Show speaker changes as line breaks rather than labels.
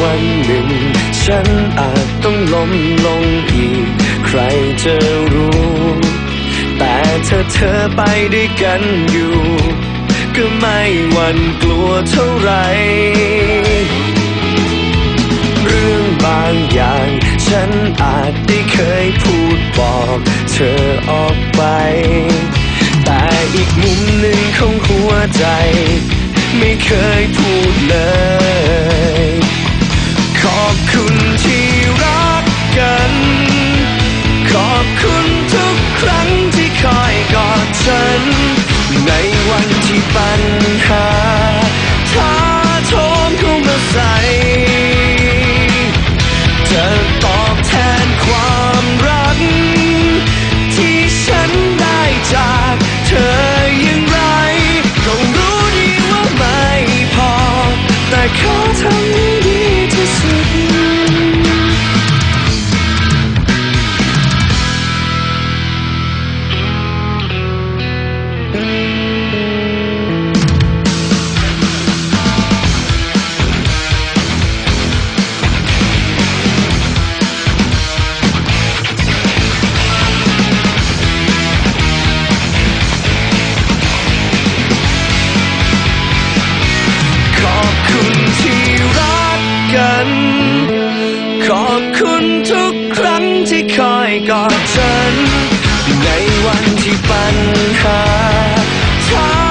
วันหนึ่ง ฉันอาจต้องล้มลงอีก ใครจะรู้ แต่ถ้าเธอไปด้วยกันอยู่ ก็ไม่หวั่นกลัวเท่าไร เรื่องบางอย่าง ฉันอาจได้เคยพูดบอกเธอออกไป แต่อีกมุมหนึ่งของหัวใจ ไม่เคยพูดเลย อบคุณทุกครั้งที่คอยกอดฉัน ในวันที่ปัญหาท้า